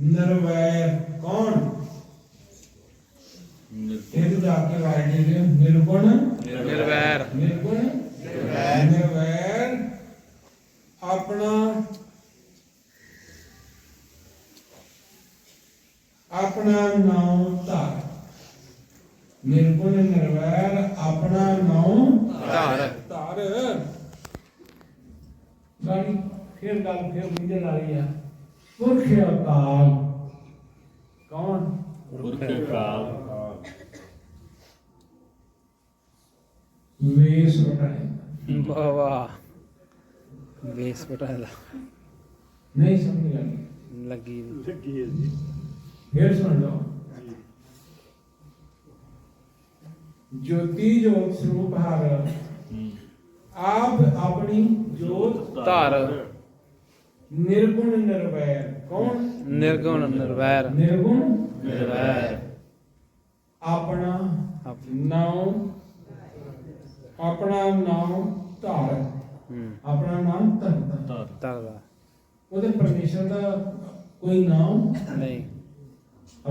ਨਿਰਵੈਰ ਕੌਣ? ਇਹ ਜਾ ਕੇ ਵਾਇਦੇ ਦੇ ਨਿਰਗੁਣ ਨਿਰਵੈਰ। ਨਿਰਗੁਣ ਨਿਰਵੈਰ। ਆਪਣਾ ਆਪਣਾ ਨਾਮ ਧਾਰ। ਨਿਰਗੁਣ ਨਿਰਵੈਰ ਆਪਣਾ ਨਾਮ ਧਾਰ। ਧਾਰ। ਫਿਰ ਗੱਲ ਫਿਰ ਮੁੰਡੇ ਵਾਲੀ ਆ। ਪੁਰਖ ਅਕਾਲ। ਕੌਣ? ਪੁਰਖ ਕਾਲ ਵੇਸ ਵਟਾਏ। ਵਾਹ ਵਾਹ। ਵੇਸ ਬਟਾਲਾ ਨਹੀਂ ਸਮਝ ਲੱਗੀ। ਲੱਗੀ ਲੱਗੀ ਹੈ ਜੀ। ਫਿਰ ਸੁਣ ਲਓ। ਜੋਤੀ ਜੋਤ ਸਰੂਪ ਹਰ। ਆਪ ਆਪਣੀ ਜੋਤ ਧਾਰ। ਨਿਰਗੁਣ ਨਿਰਵੈਰ। ਕੌਣ? ਨਿਰਗੁਣ ਨਿਰਵੈਰ। ਨਿਰਗੁਣ ਨਿਰਵੈਰ। ਆਪਣਾ ਆਪ- ਨਾਮ ਆਪਣਾ ਨਾਮ ਧਾਰ। ਆਪਣਾ ਨਾਮ ਧਰਤਾ ਧਾਰ। ਧਾਰ। ਉਹਦੇ ਪਰਮੇਸ਼ਰ ਦਾ ਕੋਈ ਨਾਮ? ਨਹੀਂ।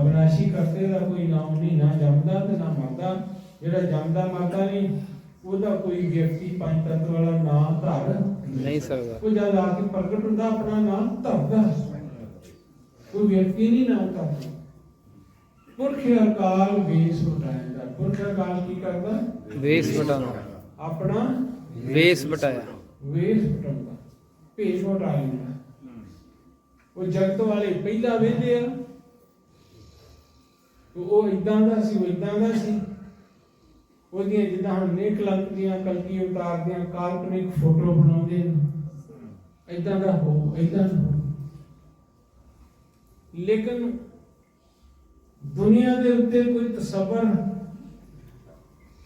ਅਬਨਾਸ਼ੀ ਕਰਤੇ ਦਾ ਕੋਈ ਨਾਮ ਨਹੀਂ ਨਾ ਜੰਮਦਾ ਤੇ ਨਾ ਮਰਦਾ। ਜਿਹੜਾ ਜੰਮਦਾ ਮਰਦਾ ਨਹੀਂ ਉਹਦਾ ਕੋਈ ਵਿਅਕਤੀ ਪੰਜ ਤੱਤ ਵਾਲਾ ਨਾਮ ਧਾਰ। ਨਹੀਂ ਸਕਦਾ। ਉਹ ਜਦ ਆ ਕੇ ਪ੍ਰਗਟ ਹੁੰਦਾ ਆਪਣਾ ਨਾਮ ਧਰਦਾ ਕੋਈ ਵਿਅਕਤੀ ਨਹੀਂ ਨਾਮ ਧਰਦਾ। ਪੁਰਖ ਅਕਾਲ ਵੇਸ ਉਟਾਇਦਾ ਪੁਰਖ ਅਕਾਲ ਕੀ ਕਰਦਾ? ਵੇਸ ਬਟਾਉਣਾ ਆਪਣਾ ਵੇਸ ਬਟਾਇਆ ਵੇਸ ਉਟਾਉਂਦਾ ਭੇਸ ਲੈਂਦਾ। ਉਹ ਜਗਤ ਵਾਲੇ ਪਹਿਲਾਂ ਵੇਂਦੇ ਆ। ਉਹ ਇਦਾਂ ਦਾ ਸੀ ਉਹ ਇਦਾਂ ਦਾ ਸੀ। ਉਹਦੀਆਂ ਜਿੱਦਾਂ ਹੁਣ ਨੇਕ ਲੰਕ ਦੀਆਂ ਕਲਕੀ ਉਤਾਰ ਦੀਆਂ ਕਾਲਪਨਿਕ ਫੋਟੋ ਬਣਾਉਂਦੇ ਨੇ। ਇਦਾਂ ਦਾ ਹੋ ਇਦਾਂ ਲੇਕਿਨ ਦੁਨੀਆ ਦੇ ਉੱਤੇ ਕੋਈ ਤਸਵਰ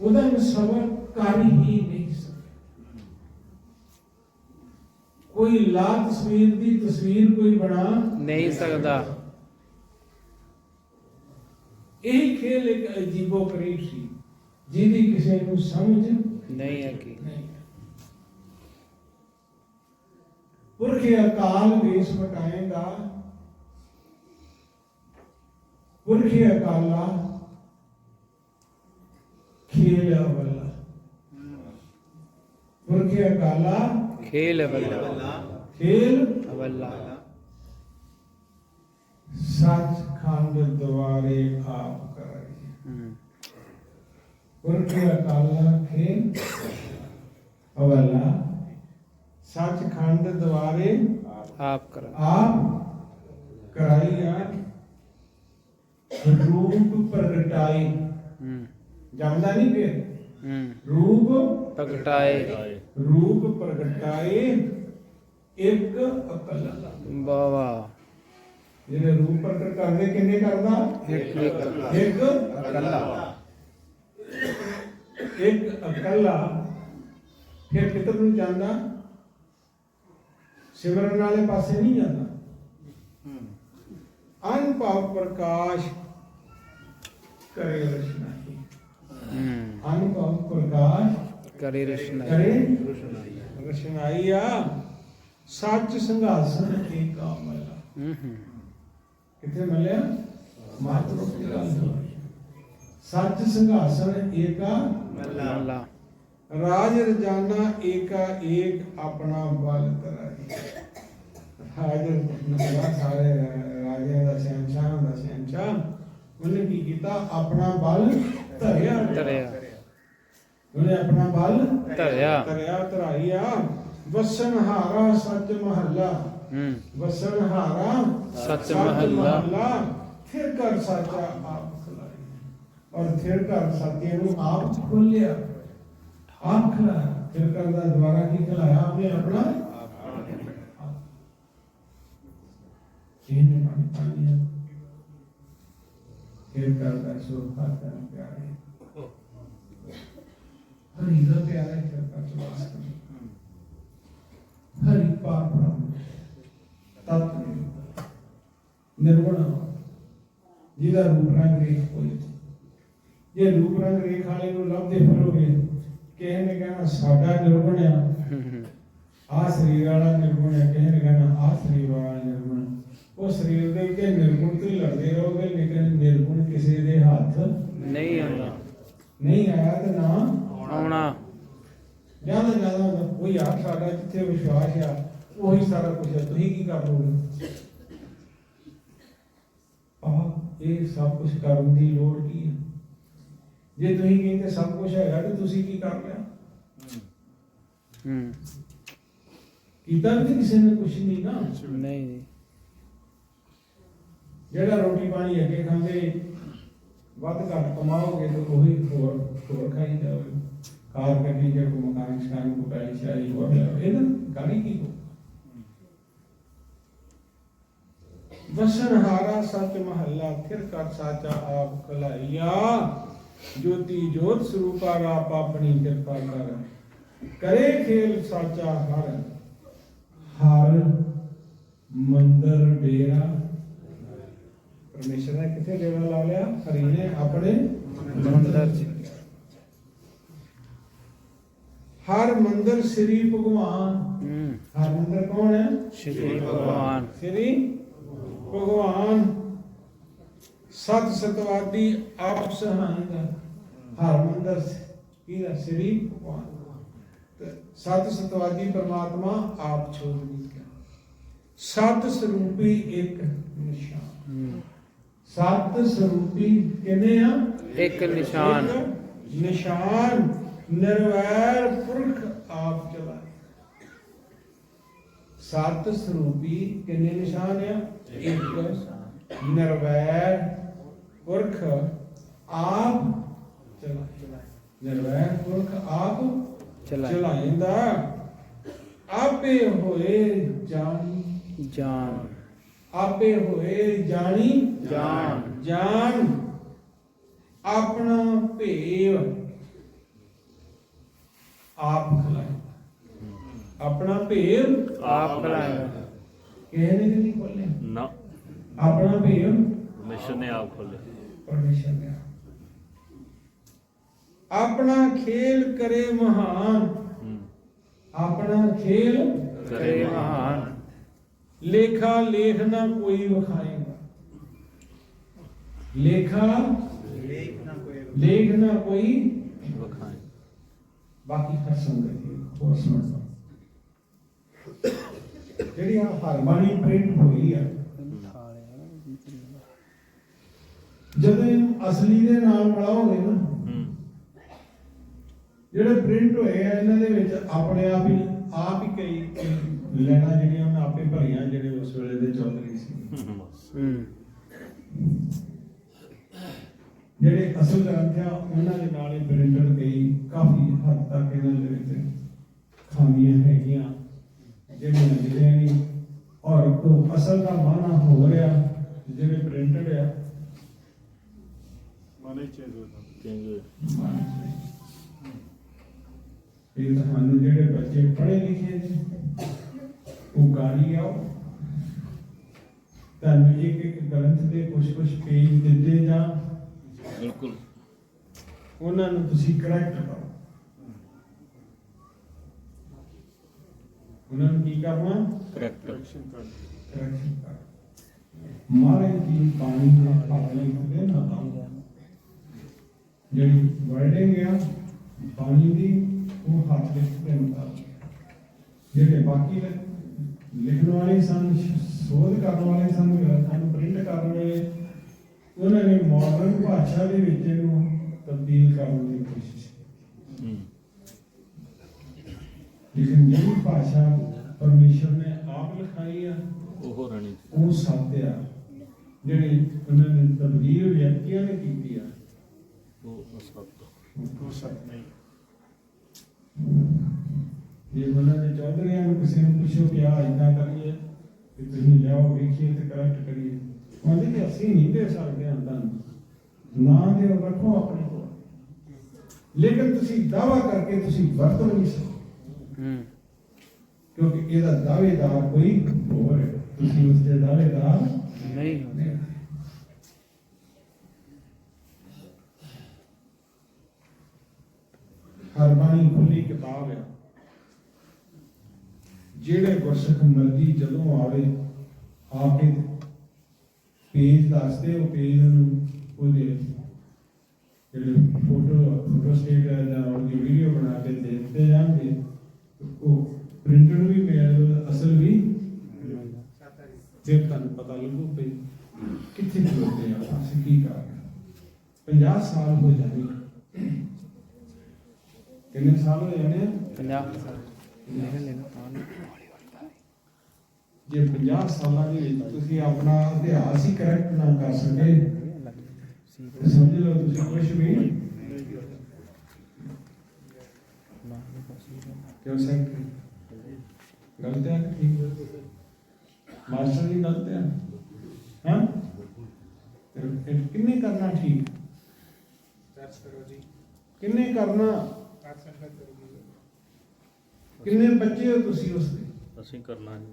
ਉਹਦਾ ਤਸਵਰ ਕਰ ਹੀ ਨਹੀਂ ਸਕਦਾ। ਕੋਈ ਲਾ ਤਸਵੀਰ ਦੀ ਤਸਵੀਰ ਕੋਈ ਬਣਾ ਨਹੀਂ ਸਕਦਾ। ਇਹ ਖੇਲ ਇੱਕ ਅਜੀਬੋ ਕਰੀਬ ਸੀ। ਜਿਹਦੀ ਕਿਸੇ ਨੂੰ ਸਮਝ ਨਹੀਂ ਹੈ ਕੀ ਨਹੀਂ ਪੁਰਖ ਅਕਾਲ ਵੇਸ ਵਟਾਏਗਾ ਪੁਰਖ ਅਕਾਲਾ ਖੇਲ ਅਵਲਾ ਪੁਰਖ ਅਕਾਲਾ ਖੇਲ ਅਵੱਲਾ ਖੇਲ ਅਵੱਲਾ ਸੱਚ ਖੰਡ ਦੁਆਰੇ ਆਪ ਕਰਾਈ ਹੂੰ ਪੁਰਖ ਅਕਾਲਾ ਖੇਲ ਅਵਲਾ ਸੱਚਖੰਡ ਦੁਆਰੇ ਆਪ ਕਰ। ਆਪ ਕਰਾਈਆ ਰੂਪ ਪ੍ਰਗਟਾਈ ਜਮਦਾ ਨਹੀਂ ਫਿਰ? ਰੂਪ ਪ੍ਰਗਟਾਏ। ਰੂਪ ਪ੍ਰਗਟਾਏ ਇੱਕ ਅਕਲਾ। ਵਾਹ ਵਾਹ ਜਿਹੜੇ ਰੂਪ ਪ੍ਰਗਟ ਕਰਦੇ ਕਿੰਨੇ ਕਰਦਾ? ਇੱਕ ਇੱਕ ਇੱਕ ਅਕਲਾ। ਇੱਕ ਅਕਲਾ ਫਿਰ ਕਿਤਰ ਨੂੰ ਜਾਂਦਾ? ਸਿਮਰਨ ਵਾਲੇ ਪਾਸੇ ਨਹੀਂ ਜਾਂਦਾ। ਅਨੁਭਵ ਪ੍ਰਕਾਸ਼ ਕਰੇ ਰਸ਼ਨਾਈ ਹੂੰ। ਅਨੁਭਵ ਪ੍ਰਕਾਸ਼ ਕਰੇ ਰਸ਼ਨਾ ਕਰੇ ਰਸ਼ਨਾਈ ਆ। ਸੱਚ ਸੰਘਾਸਨ ਏਕਾ ਮਲਾ ਹੂੰ ਹੂੰ। ਕਿੱਥੇ ਮਿਲਿਆ? ਮਾਤਰ ਦੀ ਗੱਲ। ਸੱਚ ਸੰਘਾਸਨ ਏਕਾ ਅੱਲਾ ਰਾਜ ਰਜਾਨਾ ਏਕਾ ਏਕ ਆਪਣਾ ਬਲ ਕਰਾਈ ਰਾਜ ਨਸਲਾ ਸਾਰੇ ਰਾਜਿਆਂ ਦਾ ਸ਼ਹਿਨਸ਼ਾਹ ਦਾ ਸ਼ਹਿਨਸ਼ਾਹ। ਉਹਨੇ ਕੀ ਕੀਤਾ? ਆਪਣਾ ਬਲ ਧਰਿਆ। ਧਰਿਆ। ਉਹਨੇ ਆਪਣਾ ਬਲ ਧਰਿਆ। ਧਰਿਆ ਧਰਾਈਆ ਵਸਨ ਹਾਰਾ ਸੱਚ ਮਹੱਲਾ। ਹੂੰ। ਵਸਨ ਹਾਰਾ ਸੱਚ ਮਹੱਲਾ। ਫਿਰ ਕਰ ਸਾਚਾ ਆਪ। ਔਰ ਫਿਰ ਕਰ ਸਾਚੇ ਨੂੰ ਆਪ ਖੋਲਿਆ ਆਪ ਖਲਾਇਆ। ਫਿਰ ਕਰ ਦਾ ਦੁਆਰਾ ਕੀ ਖਲਾਇਆ? ਆਪਨੇ ਆਪਣਾ ਇਹਨੇ ਪਾਣੀ ਪਾਣੀ ਫਿਰ ਕਰ ਦਾ ਸੋਖਾ ਕਰ ਪਿਆਰੇ। ਹਰੀ ਦਾ ਪਿਆਰਾ ਫਿਰ ਕਰ ਚਵਾਸ ਕਰ ਹਰੀ ਪਾਪ ਬ੍ਰਹਮ ਤਤ ਨਿਰਗੁਣ ਜਿਹਦਾ ਰੂਪ ਰੰਗ ਰੇਖ ਕੋਈ ਜੇ ਰੂਪ ਰੰਗ ਰੇਖ ਵਾਲੇ ਨੂੰ ਲੱਭਦੇ ਫਿਰੋਗੇ ਕਿਸੇ ਨੇ ਕਹਿਣਾ ਸਾਡਾ ਨਿਰਗੁਣ ਆ। ਆ ਸਰੀਰ ਵਾਲਾ ਨਿਰਗੁਣ ਹੈ ਕਿਸੇ ਨੇ ਕਹਿਣਾ ਆ ਸਰੀਰ ਵਾਲਾ ਨਿਰਗੁਣ। ਉਹ ਸਰੀਰ ਦੇ ਉੱਤੇ ਨਿਰਗੁਣ ਤੋਂ ਹੀ ਲੜਦੇ ਰਹੋਗੇ ਲੇਕਿਨ ਨਿਰਗੁਣ ਕਿਸੇ ਦੇ ਹੱਥ ਨਹੀਂ ਆਉਂਦਾ। ਨਹੀਂ ਆਇਆ ਤੇ ਨਾ ਆਉਣਾ। ਜ਼ਿਆਦਾ ਜ਼ਿਆਦਾ ਉਹ ਯਾਰ ਸਾਡਾ ਜਿੱਥੇ ਵਿਸ਼ਵਾਸ ਆ ਉਹੀ ਸਾਰਾ ਕੁਝ ਹੈ ਤੁਸੀਂ ਕੀ ਕਰ ਲੋਗੇ ਇਹ ਸਭ ਕੁਝ ਕਰਨ ਦੀ ਲੋੜ ਕੀ ਹੈ ਜੇ ਤੁਸੀਂ ਕਹਿੰਦੇ ਸਭ ਕੁਝ ਹੈਗਾ ਤੇ ਤੁਸੀਂ ਕੀ ਕਰ ਲਿਆ? ਹੂੰ। ਕੀਤਾ ਵੀ ਕਿਸੇ ਨੇ ਕੁਝ ਨਹੀਂ ਨਾ? ਨਹੀਂ ਜੀ। ਜਿਹੜਾ ਰੋਟੀ ਪਾਣੀ ਅੱਗੇ ਖਾਂਦੇ ਵੱਧ ਘੱਟ ਕਮਾਓਗੇ ਤਾਂ ਉਹੀ ਹੋਰ ਹੋਰ ਖਾਈ ਜਾਓਗੇ। ਕਾਰ ਗੱਡੀ ਜੇ ਕੋ ਮਕਾਨ ਸ਼ਾਨ ਕੋ ਪੈਲੀ ਸ਼ਾਰੀ ਹੋਰ ਲੈ ਇਹਨਾਂ ਗਾੜੀ ਕੀ ਹੋ ਵਸਨਹਾਰਾ ਸੱਚ ਮਹੱਲਾ ਫਿਰ ਕਰ ਸਾਚਾ ਆਪ ਖਲਾਈਆ। ਜੋਤੀ ਜੋਤ ਸਰੂਪਾ ਆਪ ਆਪਣੀ ਕਿਰਪਾ ਕਰ। ਕਰੇ ਖੇਲ ਸਾਚਾ ਹਰ। ਹਰ ਮੰਦਰ ਡੇਰਾ। ਪਰਮੇਸ਼ਰ ਨੇ ਕਿੱਥੇ ਡੇਰਾ ਲਾ ਲਿਆ? ਹਰੀ ਨੇ ਆਪਣੇ ਮੰਦਰ ਚ। ਹਰ ਮੰਦਰ ਸ੍ਰੀ ਭਗਵਾਨ। ਹਰ ਮੰਦਰ ਕੌਣ ਹੈ? ਸ਼੍ਰੀ ਭਗਵਾਨ। ਸ੍ਰੀ ਭਗਵਾਨ। ਸਤ ਸਤਵਾਦੀ ਆਪ ਸਹਾਇ ਦਾ ਹਰ ਮੰਦਰ ਕੀ ਦਾ ਸ੍ਰੀ ਭਗਵਾਨ ਸਤ ਸਤਵਾਦੀ ਪਰਮਾਤਮਾ ਆਪ ਛੋੜ ਨਹੀਂ ਗਿਆ ਸਤ ਸਰੂਪੀ ਇੱਕ ਨਿਸ਼ਾਨ। ਸਤ ਸਰੂਪੀ ਕਿਨੇ ਆ? ਇੱਕ ਨਿਸ਼ਾਨ। ਨਿਸ਼ਾਨ। ਨਿਰਵੈਰ ਪੁਰਖ ਆਪ ਚਲਾਏ ਸਤ ਸਰੂਪੀ ਕਿੰਨੇ ਨਿਸ਼ਾਨ ਆ? ਇੱਕ ਨਿਰਵੈਰ ਪੁਰਖ ਆਪ ਚਲਾਏ ਨਿਰਵੈਰ ਪੁਰਖ ਆਪ ਚਲਾਇੰਦਾ ਆਪੇ ਹੋਏ ਜਾਣੀ। ਜਾਨ ਆਪੇ ਹੋਏ ਜਾਣੀ। ਜਾਨ ਜਾਨ ਆਪਣਾ ਭੇਵ ਆਪ ਖਲਾਏ ਆਪਣਾ ਭੇਵ ਆਪ ਖਲਾਏਗਾ ਕਿਸੇ ਨੇ ਨਹੀਂ ਖੋਲਿਆ ਨਾ। ਆਪਣਾ ਭੇਵ ਮਿਸ਼ਨ ਨੇ ਆਪ ਖੋਲੇ ਪਰਮੇਸ਼ਰ ਨੇ ਆਪਣਾ ਖੇਲ ਕਰੇ ਮਹਾਨ। ਆਪਣਾ ਖੇਲ ਕਰੇ ਮਹਾਨ। ਲੇਖਾ ਲੇਖ ਨਾ ਕੋਈ ਵਿਖਾਏਗਾ। ਲੇਖਾ ਲੇਖ ਨਾ ਕੋਈ ਵਖਾਏ। ਬਾਕੀ ਹਰ ਸੰਗਤ ਹੋਰ ਸੁਣੋ। ਜਿਹੜੀ ਆ ਹਰਬਾਣੀ ਪ੍ਰਿੰਟ ਹੋਈ ਆ ਜਦੋਂ ਇਹਨੂੰ ਅਸਲੀ ਦੇ ਨਾਲ ਮਿਲਾਓਗੇ ਨਾ ਜਿਹੜੇ ਪ੍ਰਿੰਟ ਹੋਏ ਆ ਇਹਨਾਂ ਦੇ ਵਿੱਚ ਆਪਣੇ ਆਪ ਹੀ ਆਪ ਹੀ ਕਈ ਲੈਣਾ ਜਿਹੜੀਆਂ ਉਹਨਾਂ ਆਪੇ ਭਰੀਆਂ ਜਿਹੜੇ ਉਸ ਵੇਲੇ ਦੇ ਚੌਧਰੀ ਸੀ। ਜਿਹੜੇ ਅਸਲ ਗ੍ਰੰਥ ਆ ਉਹਨਾਂ ਦੇ ਨਾਲ ਹੀ ਪ੍ਰਿੰਟਡ ਕਈ ਕਾਫੀ ਹੱਦ ਤੱਕ ਇਹਨਾਂ ਦੇ ਵਿੱਚ ਖਾਮੀਆਂ ਹੈਗੀਆਂ ਜਿਹੜੀਆਂ ਜਿਹੜੀਆਂ ਨਹੀਂ। ਔਰ ਤੋਂ ਅਸਲ ਦਾ ਮਾਨਾ ਹੋ ਰਿਹਾ ਜਿਹੜੇ ਪ੍ਰਿੰਟਡ ਆ ਚੇਂਜ ਹੋਇਆ ਇਹ ਤੁਹਾਨੂੰ ਜਿਹੜੇ ਬੱਚੇ ਪੜ੍ਹੇ ਲਿਖੇ ਨੇ ਉਹ ਗਾਲੀ ਆਓ ਤੁਹਾਨੂੰ ਇੱਕ ਇੱਕ ਗ੍ਰੰਥ ਦੇ ਕੁਝ ਕੁਝ ਪੇਜ ਦਿੱਤੇ ਜਾਂ ਬਿਲਕੁਲ ਉਹਨਾਂ ਨੂੰ ਤੁਸੀਂ ਕਰੈਕਟ ਕਰੋ ਉਹਨਾਂ ਨੂੰ ਕੀ ਕਰਨਾ ਕਰੈਕਟ ਕਰੈਕਸ਼ਨ ਕਰੋ ਮਹਾਰਾਜ ਦੀ ਪਾਣੀ ਦੇ ਪਾਣੀ ਦੇ ਨਾ ਜਿਹੜੀ ਵਰਡਿੰਗ ਆ ਪਾਣੀ ਦੀ ਉਹ ਹੱਥ ਦੇ ਮੁਤਾਬਕ ਜਿਹੜੇ ਬਾਕੀ ਨੇ ਲਿਖਣ ਵਾਲੇ ਸਨ ਸੋਧ ਕਰਨ ਵਾਲੇ ਸਨ ਗ੍ਰੰਥਾਂ ਨੂੰ ਪ੍ਰਿੰਟ ਕਰਨ ਵਾਲੇ ਉਹਨਾਂ ਨੇ ਮਾਡਰਨ ਭਾਸ਼ਾ ਦੇ ਵਿੱਚ ਇਹਨੂੰ ਤਬਦੀਲ ਕਰਨ ਦੀ ਕੋਸ਼ਿਸ਼ ਕੀਤੀ। ਲੇਕਿਨ ਜਿਹੜੀ ਭਾਸ਼ਾ ਪਰਮੇਸ਼ਰ ਨੇ ਆਪ ਲਿਖਾਈ ਆ ਉਹ ਰਣੀ ਉਹ ਸੱਤ ਆ। ਜਿਹੜੀ ਉਹਨਾਂ ਨੇ ਤਬਦੀਲ ਵਿਅਕਤੀਆਂ ਨੇ ਕੀਤੀ ਆ ਉਹ ਸਭ ਉਹ ਸੱਤ ਨਹੀਂ ਜੇ ਉਹਨਾਂ ਦੇ ਚੌਧਰੀਆਂ ਨੂੰ ਕਿਸੇ ਨੂੰ ਪੁੱਛੋ ਕਿ ਆ ਇਦਾਂ ਕਰੀਏ ਕਿ ਤੁਸੀਂ ਲਿਆਓ ਵੇਖੀਏ ਤੇ ਕਰੈਕਟ ਕਰੀਏ। ਕਹਿੰਦੇ ਕਿ ਅਸੀਂ ਨਹੀਂ ਦੇ ਸਕਦੇ ਹਾਂ ਤੁਹਾਨੂੰ ਨਾ ਦੇ ਰੱਖੋ ਆਪਣੇ ਕੋਲ। ਲੇਕਿਨ ਤੁਸੀਂ ਦਾਵਾ ਕਰਕੇ ਤੁਸੀਂ ਵਰਤ ਨਹੀਂ ਸਕਦੇ। ਹੂੰ। ਕਿਉਂਕਿ ਇਹਦਾ ਦਾਅਵੇਦਾਰ ਕੋਈ ਹੋਰ ਹੈ। ਤੁਸੀਂ ਉਸ ਦੇ ਦਾਅਵੇਦਾਰ ਨਹੀਂ। ਹੋ ਹਰਬਾਣੀ ਖੁੱਲੀ ਕਿਤਾਬ ਹੈ ਜਿਹੜੇ ਗੁਰਸਿੱਖ ਮਰਦੀ ਜਦੋਂ ਆਵੇ ਆ ਕੇ ਪੇਜ ਦੱਸਦੇ, ਉਹ ਪੇਜ ਨੂੰ ਉਹਦੇ ਜਿਹੜੇ ਫੋਟੋ ਫੋਟੋ ਸਟੇਟ ਜਾਂ ਉਹਦੀ ਵੀਡੀਓ ਬਣਾ ਕੇ ਦਿੱਤੇ ਜਾਣਗੇ, ਉਹ ਪ੍ਰਿੰਟਡ ਵੀ ਮਿਲ ਅਸਲ ਵੀ ਫਿਰ ਤੁਹਾਨੂੰ ਪਤਾ ਲੱਗੂ ਵੀ ਕਿੱਥੇ ਖਲੋਤੇ ਆ, ਅਸੀਂ ਕੀ ਕਰ 50 ਸਾਲ ਹੋ ਜਾਣੇ। ਕਿੰਨੇ ਸਾਲ ਹੋ ਜਾਣੇ ਆ? 50 ਲਿਖ ਲੈਣਾ ਤਾਂ ਜੇ 50 ਸਾਲਾਂ ਦੇ ਵਿੱਚ ਤੁਸੀਂ ਆਪਣਾ ਇਤਿਹਾਸ ਹੀ ਕਰੈਕਟ ਨਾ ਕਰ ਸਕੇ ਤੇ ਸਮਝ ਲਓ ਤੁਸੀਂ ਕੁਝ ਵੀ? ਕਿਉਂ ਸੈਕਟਰੀ ਗਲਤ ਹੈ? ਕਿ ਠੀਕ ਮਾਸਟਰ ਜੀ ਗਲਤ ਹੈ? ਹਾਂ? ਕਿੰਨੇ ਕਰਨਾ ਠੀਕ? ਕਿੰਨੇ ਕਰਨਾ ਕਿੰਨੇ ਬੱਚੇ ਹੋ ਤੁਸੀਂ ਉਸ ਦੇ? ਅਸੀਂ ਕਰਨਾ ਜੀ।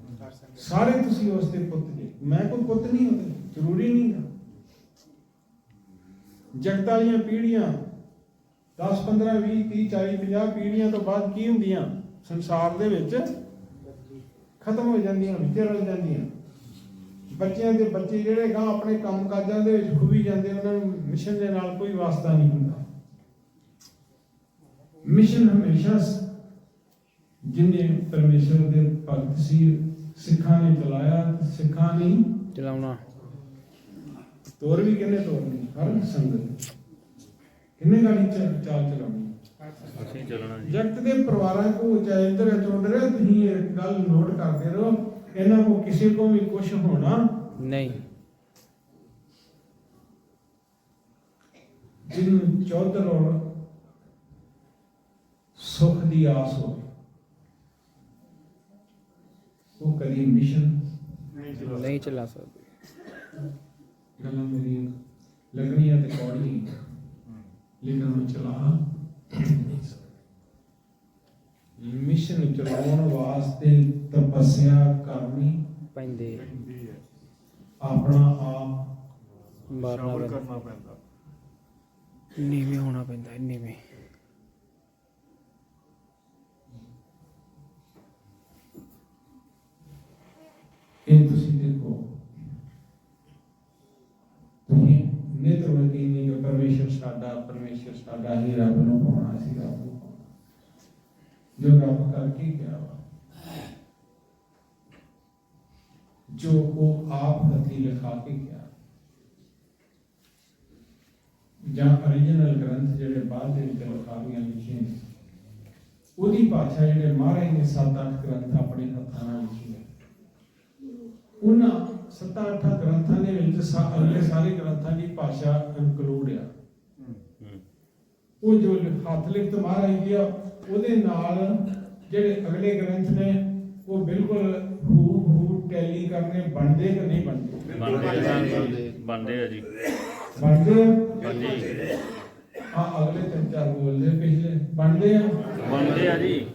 ਸਾਰੇ ਤੁਸੀਂ ਉਸ ਦੇ ਪੁੱਤ ਜੀ। ਮੈਂ ਕੋਈ ਪੁੱਤ ਨਹੀਂ ਹੁੰਦਾ ਜ਼ਰੂਰੀ ਨਹੀਂ ਗਾ ਜਗਤ ਵਾਲੀਆਂ ਪੀੜ੍ਹੀਆਂ 10 15 20 30 40 50 ਪੀੜ੍ਹੀਆਂ ਤੋਂ ਬਾਅਦ ਕੀ ਹੁੰਦੀਆਂ? ਸੰਸਾਰ ਦੇ ਵਿੱਚ ਖਤਮ ਹੋ ਜਾਂਦੀਆਂ ਵਿੱਚ ਰਲ ਜਾਂਦੀਆਂ। ਬੱਚਿਆਂ ਦੇ ਬੱਚੇ ਜਿਹੜੇ ਗਾਂ ਆਪਣੇ ਕੰਮ ਕਾਜਾਂ ਦੇ ਵਿੱਚ ਖੁੱਭੀ ਜਾਂਦੇ ਉਹਨਾਂ ਨੂੰ ਮਿਸ਼ਨ ਦੇ ਨਾਲ ਕੋਈ ਵਾਸਤਾ ਨਹੀਂ ਹੁੰਦਾ। ਮਿਸ਼ਨ ਹਮੇਸ਼ਾ ਜਿਨੇ ਪਰਮੇਸ਼ਰ ਦੇ ਭਗਤ ਸੀ ਸਿੱਖਾਂ ਨੇ ਚਲਾਇਆ ਸਿੱਖਾਂ ਨੇ ਚਲਾਉਣਾ। ਤੋਰ ਵੀ ਕਿੰਨੇ ਤੋਰਨੀ? ਹਰ ਸੰਗਤ। ਕਿੰਨੇ ਗਾੜੀ ਚ- ਚਾਲ ਚਲਾਉਣੀ? ਅਸੀਂ ਚੱਲਣਾ ਜੀ। ਜਗਤ ਦੇ ਪਰਿਵਾਰਾਂ ਕੋ ਚਾਹੇ ਇੰਦਰ ਚੌਧਰੇ ਤੁਸੀਂ ਇਹ ਗੱਲ ਨੋਟ ਕਰਦੇ ਰਹੋ। ਇਹਨਾਂ ਕੋ ਕਿਸੇ ਕੋ ਵੀ ਕੁਝ ਹੋਣਾ ਨਹੀਂ। ਜਿਨ ਚੌਧਰ ਔਰ ਸੁਖ ਦੀ ਆਸ ਹੋਵੇ। ਉਹ ਕਦੀ ਮਿਸ਼ਨ ਨਹੀਂ ਚਲਾ ਸਕਦੇ ਗੱਲਾਂ ਮੇਰੀਆਂ ਲੱਗਣੀਆਂ ਤੇ ਕੌੜੀਆਂ ਲੇਕਿਨ ਉਹ ਚਲਾ ਨਹੀਂ ਸਕਦਾ ਮਿਸ਼ਨ ਚਲਾਉਣ ਵਾਸਤੇ ਤਪੱਸਿਆ ਕਰਨੀ ਪੈਂਦੇ ਆਪਣਾ ਆਪ ਮਾਰਨਾ ਪੈਂਦਾ ਪੈਂਦਾ ਨੀਵੇਂ ਹੋਣਾ ਪੈਂਦਾ ਨੀਵੇਂ ਇਹ ਤੁਸੀਂ ਦੇਖੋ। ਤੁਸੀਂ ਨਿਤ ਵਰਗੀ ਨਹੀਂ ਕਿ ਪਰਮੇਸ਼ਰ ਸਾਡਾ ਪਰਮੇਸ਼ਰ ਸਾਡਾ ਹੀ ਰੱਬ ਨੂੰ ਪਾਉਣਾ ਸੀ ਰੱਬ ਨੂੰ ਜੋ ਰੱਬ ਕਰਕੇ ਗਿਆ ਵਾ ਜੋ ਉਹ ਆਪ ਹੱਥੀਂ ਲਿਖਾ ਕੇ ਗਿਆ। ਜਾਂ origignal ਗ੍ਰੰਥ ਜਿਹੜੇ ਬਾਅਦ ਦੇ ਵਿੱਚ ਲਿਖਾਵੀਆਂ ਲਿਖੇ ਨੇ, ਉਹਦੀ ਭਾਸ਼ਾ ਜਿਹੜੇ ਮਹਾਰਾਜ ਨੇ ਸੱਤ ਅੱਠ ਗ੍ਰੰਥ ਆਪਣੇ ਹੱਥਾਂ ਨਾਲ ਲਿਖੇ। ਉਹਨਾਂ ਸੱਤਾਂ ਅੱਠਾਂ ਗ੍ਰੰਥਾਂ ਦੇ ਵਿੱਚ ਅਗਲੇ ਸਾਰੇ ਗ੍ਰੰਥਾਂ ਦੀ ਭਾਸ਼ਾ ਇਨਕਲੂਡ ਆ। ਉਹ ਜੋ ਹੱਥ ਲਿਖਤ ਮਹਾਰਾਜ ਦੀ ਆ ਉਹਦੇ ਨਾਲ ਜਿਹੜੇ ਅਗਲੇ ਗ੍ਰੰਥ ਨੇ ਉਹ ਬਿਲਕੁਲ ਹੂ ਹੂ ਟੈਲੀ ਕਰਨੇ ਬਣਦੇ ਕਿ ਨਹੀਂ ਬਣਦੇ? ਬਣਦੇ ਆ ਜੀ। ਬਣਦੇ ਆ ਜੀ। ਬਣਦੇ ਆ ਹਾਂਜੀ। ਆ ਅਗਲੇ ਤਿੰਨ ਚਾਰ ਬੋਲਦੇ ਪਿਛਲੇ। ਬਣਦੇ ਆ? ਬਣਦੇ ਆ ਜੀ।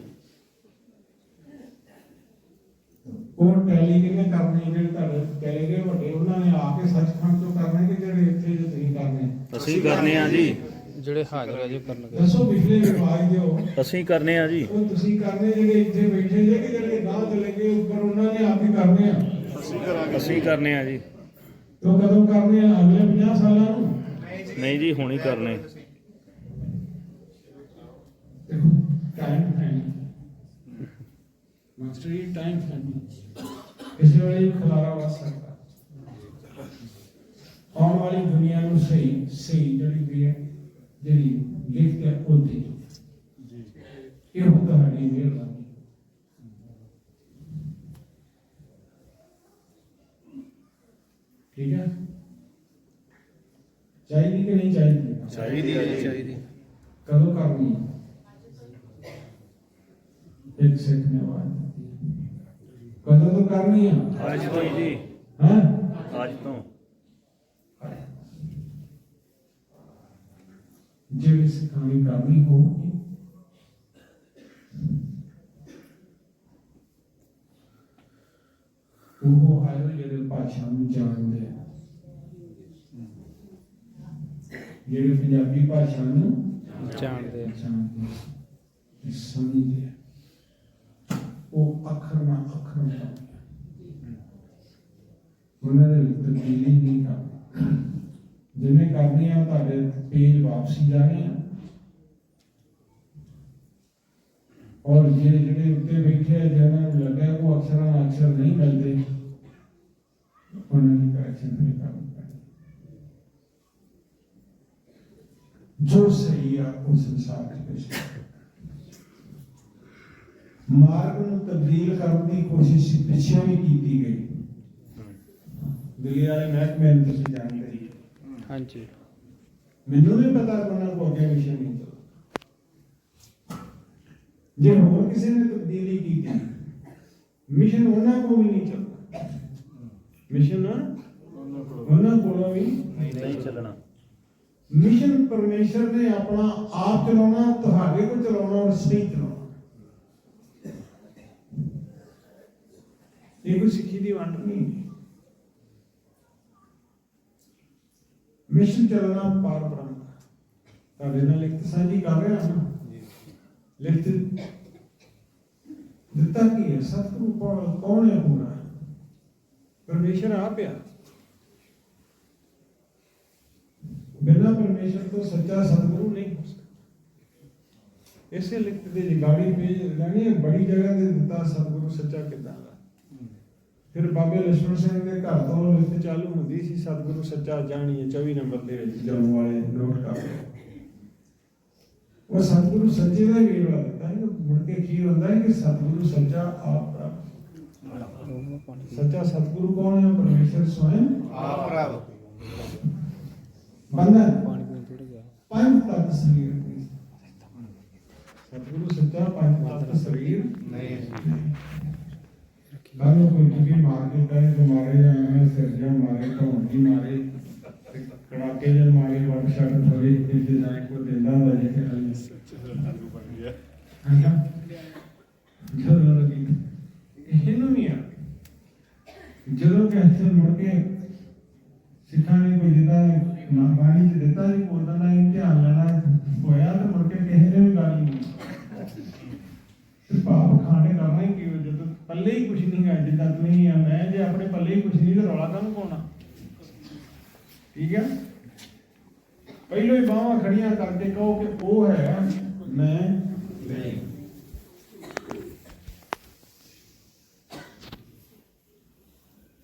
ਉਹ ਟੈਲੀ ਕਿਹਨੇ ਕਰਨੇ ਜਿਹੜੇ ਤੁਹਾਡੇ ਟੈਲੀ ਦੇ ਵੱਡੇ ਉਹਨਾਂ ਨੇ ਆ ਕੇ ਸੱਚਖੰਡ ਤੋਂ ਕਰਨੇ ਕਿ ਜਿਹੜੇ ਇੱਥੇ ਜੋ ਤੁਸੀਂ ਕਰਨੇ ਅਸੀਂ ਕਰਨੇ ਆ ਜੀ। ਜਿਹੜੇ ਹਾਜ਼ਰ ਆ ਜੋ ਕਰਨਗੇ। ਦੱਸੋ ਪਿਛਲੇ ਵਿਵਾਦ ਦਿਓ। ਅਸੀਂ ਕਰਨੇ ਆ ਜੀ। ਉਹ ਤੁਸੀਂ ਕਰਨੇ ਜਿਹੜੇ ਇੱਥੇ ਬੈਠੇ ਜੇ ਕਿ ਜਿਹੜੇ ਗਾਂ ਚਲੇ ਗਏ ਉੱਪਰ ਉਹਨਾਂ ਨੇ ਆਪ ਹੀ ਕਰਨੇ ਆ? ਅਸੀਂ ਕਰਨੇ ਆ ਜੀ। ਤੋ ਕਦੋਂ ਕਰਨੇ ਆ? ਅਗਲੇ 50 ਸਾਲਾਂ ਨੂੰ? ਨਹੀਂ ਜੀ ਹੁਣ ਹੀ ਕਰਨੇ। ਦੇਖੋ ਟਾਈਮ ਹੈ ਮਾਸਟਰ ਜੀ ਟਾਈਮ ਹੈ ਨਹੀਂ ਕਿਸੇ ਵੇਲੇ ਹੀ ਖਲਾਰਾ ਵਾ ਸਕਦਾ ਆਉਣ ਵਾਲੀ ਦੁਨੀਆ ਨੂੰ ਸਹੀ ਸਹੀ ਜਿਹੜੀ ਵੀ ਹੈ ਜਿਹੜੀ ਲਿਖ ਕੇ ਉਹ ਦੇ ਜੀ ਇਹ ਹੁੰਦਾ ਸਾਡੀ ਮਿਹਰਬਾਨੀ ਠੀਕ ਹੈ ਚਾਹੀਦੀ ਕਿ ਨਹੀਂ ਚਾਹੀਦੀ ਚਾਹੀਦੀ ਹੈ ਜੀ ਚਾਹੀਦੀ ਕਦੋਂ ਕਰਨੀ ਹੈ? ਇੱਕ ਸਿੱਖ ਨੇ ਆਵਾਜ਼ ਦਿੱਤੀ ਕਦੋਂ ਤੋਂ ਕਰਨੀ ਆ? ਅੱਜ ਤੋਂ ਹੀ ਜੀ। ਹਾਂ? ਅੱਜ ਤੋਂ। ਜਿਹੜੀ ਸਿੱਖਾਂਣੀ ਕਰਨੀ ਹੋਊਗੀ। ਉਹ ਆਇਓ ਜਿਹੜੇ ਭਾਸ਼ਾ ਨੂੰ ਜਾਣਦੇ ਆ। ਜਿਹੜੇ ਪੰਜਾਬੀ ਭਾਸ਼ਾ ਨੂੰ ਜਾਣਦੇ ਆ। ਜਾਣਦੇ ਆ, ਤੇ ਸਮਝਦੇ ਆ। ਉਹ ਅੱਖਰ ਨਾਲ ਅੱਖਰ ਮਿਲਾਉਂਦੇ ਆ। ਉਹਨਾਂ ਦੇ ਵਿੱਚ ਤਬਦੀਲੀ ਨਹੀਂ ਕਰਦੇ ਜਿਹਨੇ ਕਰਨੀ ਆ, ਤੁਹਾਡੇ ਪੇਜ ਵਾਪਸੀ ਜਾਣੇ ਆ ਔਰ ਜੇ ਜਿਹੜੇ ਉੱਤੇ ਬੈਠੇ ਆ, ਜਿਹਨਾਂ ਨੂੰ ਲੱਗਿਆ ਉਹ ਅਕਸਰਾਂ ਨਾਲ ਅਕਸਰ ਨਹੀਂ ਮਿਲਦੇ, ਉਹਨਾਂ ਦੀ ਕਰੈਕਸ਼ਨ ਵੀ ਕੰਮ ਕਰਨੀ ਜੋ ਸਹੀ ਆ, ਉਸ ਹਿਸਾਬ ਨਾਲ ਪੇਸ਼ ਕਰਨਾ। ਮਾਰਗ ਨੂੰ ਤਬਦੀਲ ਕਰਨ ਦੀ ਕੋਸ਼ਿਸ਼ ਪਿੱਛੇ ਵੀ ਕੀਤੀ ਗਈ। ਦਿੱਲੀ ਵਾਲੇ ਮਹਿਕਮੇ ਨੂੰ ਤੁਸੀਂ ਜਾਣਦੇ ਹੀ। ਹਾਂਜੀ। ਮੈਨੂੰ ਵੀ ਪਤਾ ਉਹਨਾਂ ਕੋ ਅੱਗੇ ਮਿਸ਼ਨ ਨਹੀਂ ਜੇ ਹੋਰ ਕਿਸੇ ਨੇ ਤਬਦੀਲੀ ਕੀਤੀ ਮਿਸ਼ਨ ਉਹਨਾਂ ਕੋ ਵੀ ਨਹੀਂ ਚੱਲਦਾ ਮਿਸ਼ਨ ਉਹਨਾਂ ਕੋਲੋਂ ਵੀ ਨਹੀਂ ਚੱਲਣਾ। ਮਿਸ਼ਨ ਪਰਮੇਸ਼ਰ ਨੇ ਆਪਣਾ ਆਪ ਚਲਾਉਣਾ ਤੁਹਾਡੇ ਕੋ ਚਲਾਉਣਾ ਔਰ ਸਹੀ ਚਲਾਉਣਾ। ਇਹ ਕੋਈ ਸਿੱਖੀ ਦੀ ਵੰਡ ਨਹੀਂ ਹੈ। ਮਿਸ਼ਨ ਚੱਲਣਾ ਪਾਰ ਬ੍ਰਹਮ ਤੁਹਾਡੇ ਨਾਲ ਲਿਖਤ ਸਾਂਝੀ ਕਰ ਰਿਹਾ ਹਾਂ ਲਿਖਤ ਦਿੱਤਾ ਕੀ ਹੈ ਸਤਿਗੁਰੂ ਕੌਣ ਹੈ ਪੂਰਾ ਪਰਮੇਸ਼ਰ ਆਪ ਆ ਬਿਨਾਂ ਪਰਮੇਸ਼ਰ ਤੋਂ ਸੱਚਾ ਸਤਿਗੁਰੂ ਨਹੀਂ ਇਸੇ ਲਿਖਤ ਦੇ ਜਗਾੜੀ ਪੇਜ ਲੈਣੀ ਬੜੀ ਜਗ੍ਹਾ ਤੇ ਦਿੱਤਾ ਸਤਿਗੁਰੂ ਸੱਚਾ ਕਿਦਾਂ ਫਿਰ ਬਾਬੇ ਲక్ష్ਮਣ ਸਿੰਘ ਦੇ ਘਰ ਤੋਂ ਲਿਖਤ ਚਾਲੂ ਹੁੰਦੀ ਸੀ ਸਤਿਗੁਰੂ ਸੱਚਾ ਜਾਣੀਏ 24 ਨੰਬਰ ਦੇ ਵਿੱਚ ਜੰਮ ਵਾਲੇ ਨੋਟ ਕਰ ਉਹ ਸਤਿਗੁਰੂ ਸੱਚੇ ਦਾ ਵੀ ਵਾਲਾ ਤਾਂ ਮੁੜ ਕੇ ਕੀ ਹੁੰਦਾ ਹੈ ਕਿ ਸਤਿਗੁਰੂ ਸੱਚਾ ਆਪ ਪ੍ਰਭ। ਸੱਚਾ ਸਤਿਗੁਰੂ ਕੌਣ ਹੈ? ਪਰਮੇਸ਼ਰ ਸਵੈਮ ਆਪ ਪ੍ਰਭ। ਬੰਦਾ ਪੰਜ ਤੱਤ ਸਰੀਰ ਸਤਿਗੁਰੂ ਸੱਚਾ ਪੰਜ ਤੱਤ ਸਰੀਰ? ਨਹੀਂ। ਬਾਹਰੋਂ ਕੋਈ ਚੁੱਕੀ ਮਾਰ ਕਰੇ ਤੇ ਮਾਰੇ ਜਾਂ ਸਿਰ ਜਾਂ ਮਾਰੇ ਢੋਂਗੀ ਮਾਰੇ ਤੇ ਕੜਾਕੇ ਜਾਂ ਮਾਰੇ ਵੱਟ ਛੱਡ ਥੋੜੀ ਤੇ ਡਿਜ਼ਾਈਨ ਕੋ ਦਿੰਦਾ ਹੁੰਦਾ ਜੇ ਕਿ ਹਾਂ ਜਦੋਂ ਲੱਗੀ। ਇਹਨੂੰ ਵੀ ਆ। ਜਦੋਂ ਕਿ ਅਸਲ ਮੁੜ ਕੇ ਸਿੱਖਾਂ ਨੇ ਕੋਈ ਬਾਣੀ ਚ ਦਿੱਤਾ ਸੀ ਕੋਦਾਂ ਦਾ ਇਮਤਿਹਾਨ ਲੈਣਾ ਹੋਇਆ ਤੇ ਮੁੜ ਕੇ ਕਿਸੇ ਨੇ ਵੀ ਗਾਲੀ ਨਹੀਂ ਤੇ ਭਾਵ ਖਾਣੇ ਕਰਨਾ ਹੀ ਕੀ ਜਦੋਂ ਪੱਲੇ ਹੀ ਕੁਝ ਨਹੀਂ ਹੈ ਜਿੱਦਾਂ ਤੁਸੀਂ ਆ ਮੈਂ ਜੇ ਆਪਣੇ ਪੱਲੇ ਹੀ ਕੁਝ ਨਹੀਂ ਤੇ ਰੌਲਾ ਕਾਹਨੂੰ ਪਾਉਣਾ? ਠੀਕ ਹੈ? ਪਹਿਲੋਂ ਹੀ ਬਾਹਾਂ ਖੜੀਆਂ ਕਰਕੇ ਕਹੋ ਕਿ ਉਹ ਹੈ ਮੈਂ ਨਹੀਂ।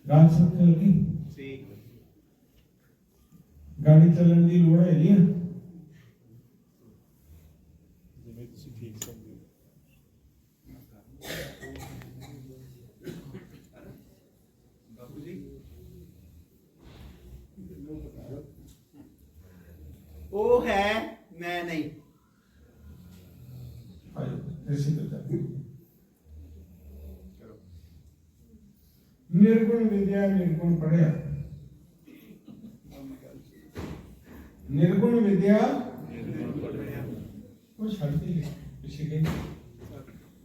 ਗੱਲ ਚੱਲ ਗਈ ਠੀਕ। ਗਾੜੀ ਚੱਲਣ ਦੀ ਲੋੜ ਹੈ ਨਹੀਂ ਉਹ ਹੈ ਮੈਂ ਨਹੀਂ ਆਜੋ ਐਸੀ ਤਾਂ ਚੱਲ ਨਿਰਗੁਣ ਵਿਦਿਆ ਨਿਰਗੁਣ ਪੜਿਆ ਨਿਰਗੁਣ ਵਿਦਿਆ ਉਹ ਛੱਡ ਦੇ ਪਿੱਛੇ ਗਈ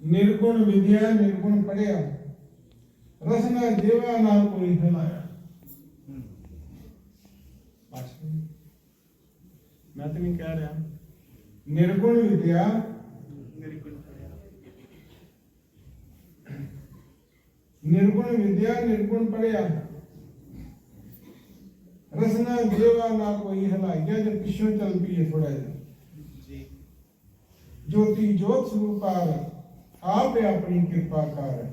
ਨਿਰਗੁਣ ਵਿਦਿਆ ਨਿਰਗੁਣ ਪੜਿਆ ਰਸਨਾ ਦੇਵਾ ਨਾਲ ਕੋਈ ਹਲਾਇਆ ਬਸ। ਮੈਂ ਤਾਂ ਨਹੀਂ ਕਹਿ ਰਿਹਾ। ਨਿਰਗੁਣ ਵਿਦਿਆ ਨਿਰਗੁਣ ਵਿਦਿਆ ਨਿਰਗੁਣ ਪੜਿਆ ਰਸਨਾ ਦੇਵਾ ਨਾ ਕੋਈ ਹਲਾਈਆ ਜੇ ਪਿੱਛੋਂ ਚੱਲ ਪਈਏ ਥੋੜਾ ਜਿਹਾ। ਜੀ। ਜੋਤੀ ਜੋਤ ਸਰੂਪਾਰ ਆਪੇ ਆਪਣੀ ਕਿਰਪਾ ਕਰ।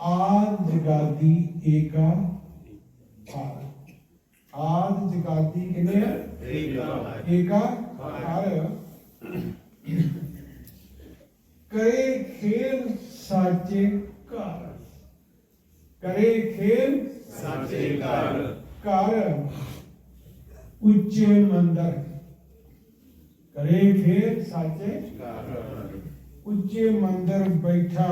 ਆਦ ਜਗਾਦੀ ਏਕਾ ਹਾਰ ਆਦ ਜਗਾਦੀ ਕਿਨੇ ਹੈ ਏਕਾ ਏਕਾ ਹਰ ਕਰੇ ਖੇਲ ਸਾਚੇ ਘਰ ਕਰੇ ਖੇਲ ਸਾਚੇ ਘਰ ਘਰ ਉੱਚੇ ਮੰਦਰ ਕਰੇ ਖੇਲ ਸਾਚੇ ਘਰ ਉੱਚੇ ਮੰਦਰ ਬੈਠਾ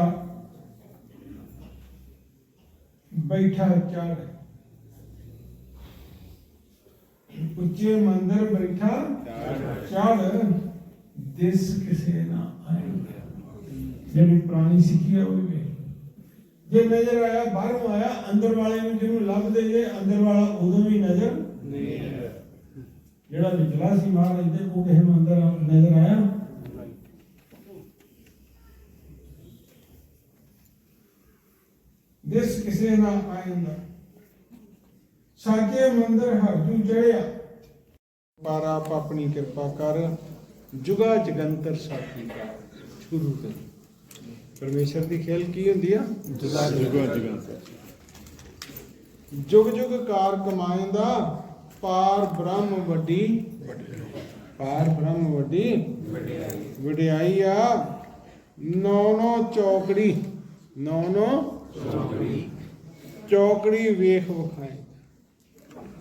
ਬੈਠਾ ਚੜ ਉੱਚੇ ਮੰਦਰ ਬੈਠਾ ਚੜ ਦਿਸ ਕਿਸੇ ਨਾ ਆਏ। ਜਿਹੜੀ ਪੁਰਾਣੀ ਸਿੱਖੀ ਹੈ ਉਹ ਵੀ ਜੇ ਨਜ਼ਰ ਆਇਆ, ਬਾਹਰੋਂ ਆਇਆ, ਅੰਦਰ ਵਾਲੇ ਨੂੰ ਜਿਹਨੂੰ ਲੱਭਦੇ ਜੇ, ਅੰਦਰ ਵਾਲਾ ਉਦੋਂ ਵੀ ਨਜ਼ਰ ਨਹੀਂ ਹੈ ਜਿਹੜਾ ਵਿਚਲਾ ਸੀ ਮਹਾਰਾਜ ਦੇ, ਉਹ ਕਿਸੇ ਨੂੰ ਅੰਦਰ ਨਜ਼ਰ ਆਇਆ? ਦਿਸ ਕਿਸੇ ਨਾ ਆਇੰਦਾ ਸਾਕੇ ਮੰਦਰ ਹਰਜੂ ਚੜਿਆ ਪਰ ਆਪ ਆਪਣੀ ਕਿਰਪਾ ਕਰ ਜੁਗਾ ਜਗੰਤਰ ਸਾਖੀ ਕਰ। ਸ਼ੁਰੂ ਕਰ। ਪਰਮੇਸ਼ਰ ਦੀ ਖੇਲ ਕੀ ਹੁੰਦੀ ਆ? ਜੁਗਾ ਜੁਗਾ ਜੁਗ ਜੁਗ ਕਾਰ ਕਮਾਇਂਦਾ ਪਾਰ ਬ੍ਰਹਮ ਵੱਡੀ। ਪਾਰ ਬ੍ਰਹਮ ਵੱਡੀ। ਵਡਿਆਈ ਆ। ਨੌ ਨੌ ਚੌਕੜੀ। ਨੌ ਨੌ ਚੌਕੜੀ ਵੇਖ ਵਿਖਾਏ